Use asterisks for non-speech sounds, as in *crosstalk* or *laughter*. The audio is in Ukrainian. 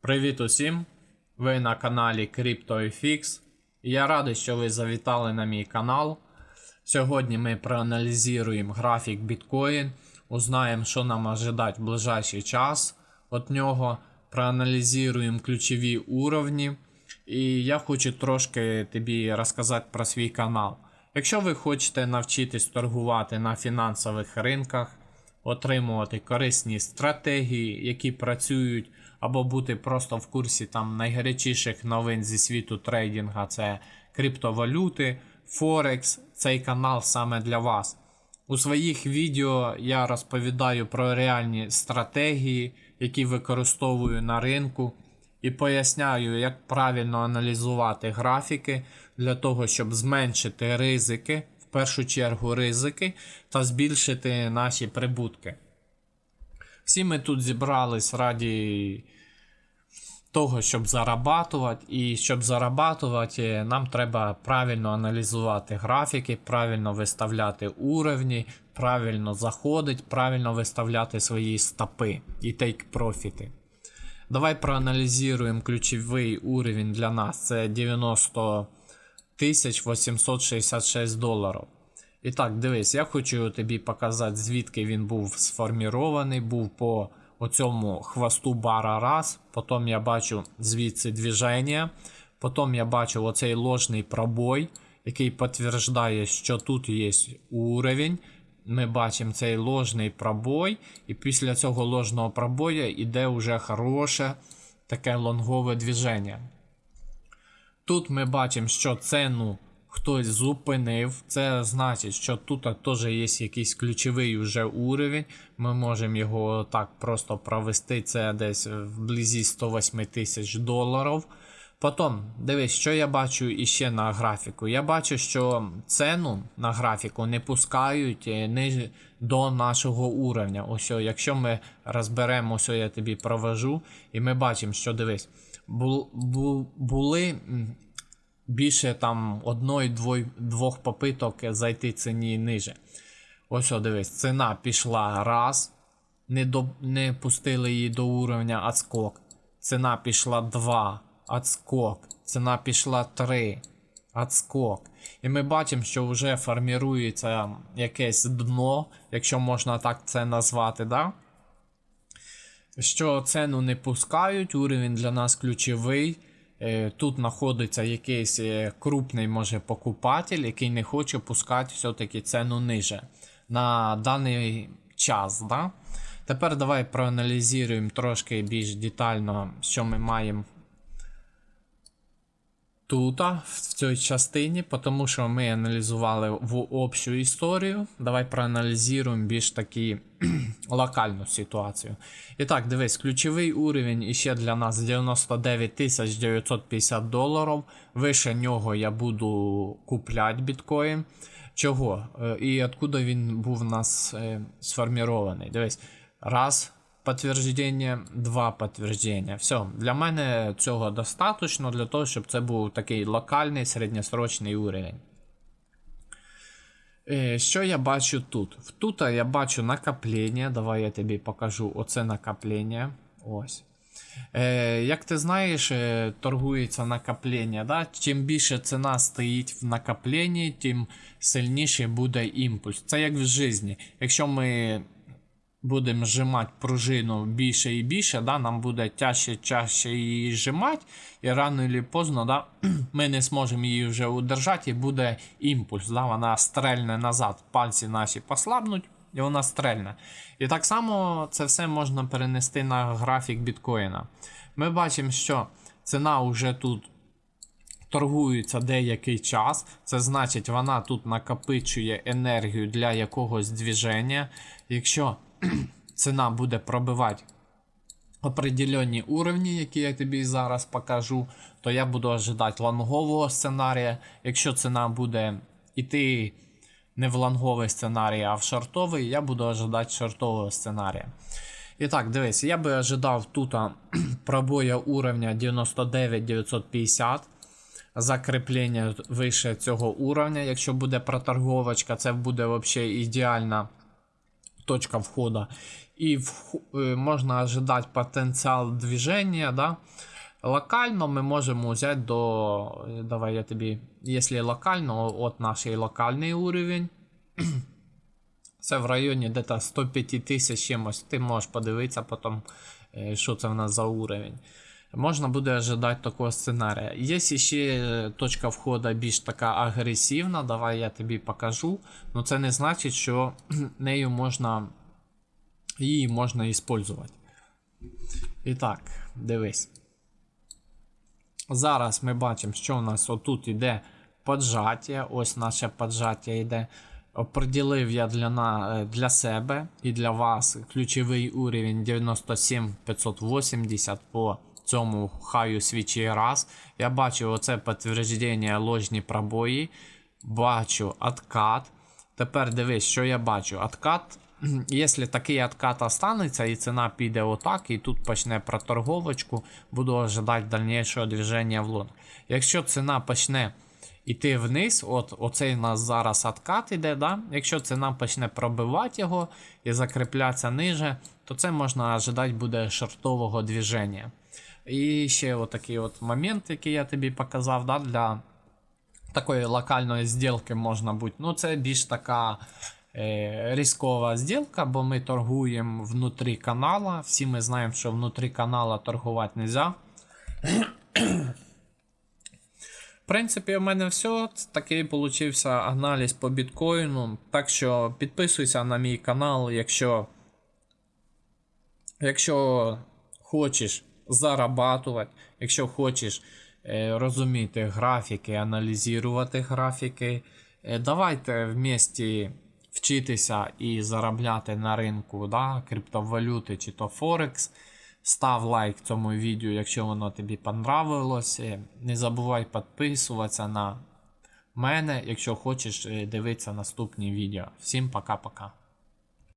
Привіт усім! Ви на каналі CryptoFX. Я радий, що ви завітали на мій канал. Сьогодні ми проаналізуємо графік біткоін, узнаємо, що нам ожидать в ближайший час від нього, проаналізуємо ключові уровні. І я хочу трошки тобі розказати про свій канал. Якщо ви хочете навчитись торгувати на фінансових ринках, отримувати корисні стратегії, які працюють, або бути просто в курсі там найгарячіших новин зі світу трейдинга, це криптовалюти, Форекс, цей канал саме для вас. У своїх відео я розповідаю про реальні стратегії, які використовую на ринку, і поясняю, як правильно аналізувати графіки для того, щоб зменшити ризики, першу чергу ризики, та збільшити наші прибутки. Всі ми тут зібрались раді того, щоб зарабатувати. І щоб зарабатувати, нам треба правильно аналізувати графіки, правильно виставляти уровні, правильно заходити, правильно виставляти свої стопи і тейк профіти. Давай проаналізуємо ключовий уровень для нас. Це 90 866 доларів. І так, дивись, я хочу тобі показати, звідки він був сформірований, був по оцьому хвосту бара раз. Потім я бачу звідси движення. Потім я бачу оцей ложний пробой, який підтверждає, що тут є уровень. Ми бачимо цей ложний пробой, і після цього ложного пробою йде вже хороше таке лонгове движення. Тут ми бачимо, що цену хтось зупинив. Це значить, що тут теж є якийсь ключовий вже уровень. Ми можемо його так просто провести. Це десь вблизі 108 тисяч доларів. Потім, дивись, що я бачу іще на графіку. Я бачу, що ціну на графіку не пускають не до нашого уровня. Ось, якщо ми розберемо, ось я тобі провожу, і ми бачимо, що дивись, бу, бу, були більше там одної двох попиток зайти ціні ниже. Ось, дивись, ціна пішла раз, не до, не пустили її до уровня отскок. Ціна пішла 2, отскок. Ціна пішла 3, отскок. І ми бачимо, що вже формірується якесь дно, якщо можна так це назвати. да? Що ціну не пускають, уровень для нас ключовий. Тут знаходиться якийсь крупний може покупатель, який не хоче пускати все-таки ціну ниже на даний час. Да? Тепер давай проаналізуємо трошки більш детально, що ми маємо тут, в цій частині, тому що ми аналізували в общу історію. Давай проаналізуємо більш такі *clears throat* локальну ситуацію. І так, дивись, ключовий уровень іще для нас 99 950 доларів. Вище нього я буду купляти біткоін. Чого? І откуда він був у нас е, сформірований? Дивись, раз підтвердження, два підтвердження. Все, для мене цього достатньо для того, щоб це був такий локальний середньосрочний уровень. Що я бачу тут? Тут я бачу накоплення. Давай я тобі покажу оце накоплення. Ось. Е, Як ти знаєш, торгується накоплення. Да? Чим більше ціна стоїть в накопленні, тим сильніше буде імпульс. Це як в житті. Якщо ми будемо зжимати пружину більше і більше, да, нам буде тяжче тяжче її зжимати, і рано чи поздно да, *clears throat* ми не зможемо її вже удержати, і буде імпульс. Да, Вона стрельне назад, пальці наші послабнуть, і вона стрельне. І так само це все можна перенести на графік біткоїна. Ми бачимо, що ціна вже тут. Торгується деякий час, це значить, вона тут накопичує енергію для якогось движення. Якщо *clears throat* ціна буде пробивати определенні уровні, які я тобі зараз покажу, то я буду ожидати лонгового сценарія. Якщо ціна буде йти не в лонговий сценарій, а в шортовий, я буду ожидати шортового сценарія. І так, дивись, я би ожидав тут *clears throat* пробоя уровня 99 950. Закріплення вище цього уровня. Якщо буде проторговочка, це буде взагалі ідеальна точка входа. І вх- е, можна ожидати потенціал движення, да? Локально ми можемо взяти до. Давай я тобі. Якщо локально, от наш локальний уровень. *clears throat* Це в районі десь 105 тисяч чимось. Ти можеш подивитися потім, е, що це в нас за уровень. Можна буде ожидати такого сценарія. Є ще е, точка входу більш така агресивна, давай я тобі покажу. Ну це не значить, що *clears throat* нею можна її можна використовувати. І так, дивись. Зараз ми бачимо, що у нас отут іде поджаття. Ось наше поджаття йде. Оприділив я для, на, е, для себе і для вас ключовий уровень 97580 по цьому хаю свічі раз. Я бачу оце підтвердження ложні пробої. Бачу откат. Тепер дивись, що я бачу. Откат, *clears throat* якщо такий откат останеться і ціна піде отак, і тут почне проторговочку, буду ожидати дальнішого движення в лонг. Якщо ціна почне йти вниз, от оцей у нас зараз откат іде, да? якщо ціна почне пробивати його і закріплятися ниже, то це можна ожидати буде шортового движення. І ще отакий от момент, який я тобі показав, да, для такої локальної зділки можна бути. Ну, це більш така е, ризикова зділка, бо ми торгуємо внутрі канала. Всі ми знаємо, що внутрі канала торгувати не можна. В принципі, у мене все. Такий получився аналіз по біткоїну. Так що підписуйся на мій канал, якщо, якщо хочеш зарабатувати, якщо хочеш е, розуміти графіки, аналізувати графіки. Е, давайте вместе вчитися і заробляти на ринку да, криптовалюти чи то Форекс. Став лайк цьому відео, якщо воно тобі понравилось. Не забувай підписуватися на мене, якщо хочеш е, дивитися наступні відео. Всім пока-пока.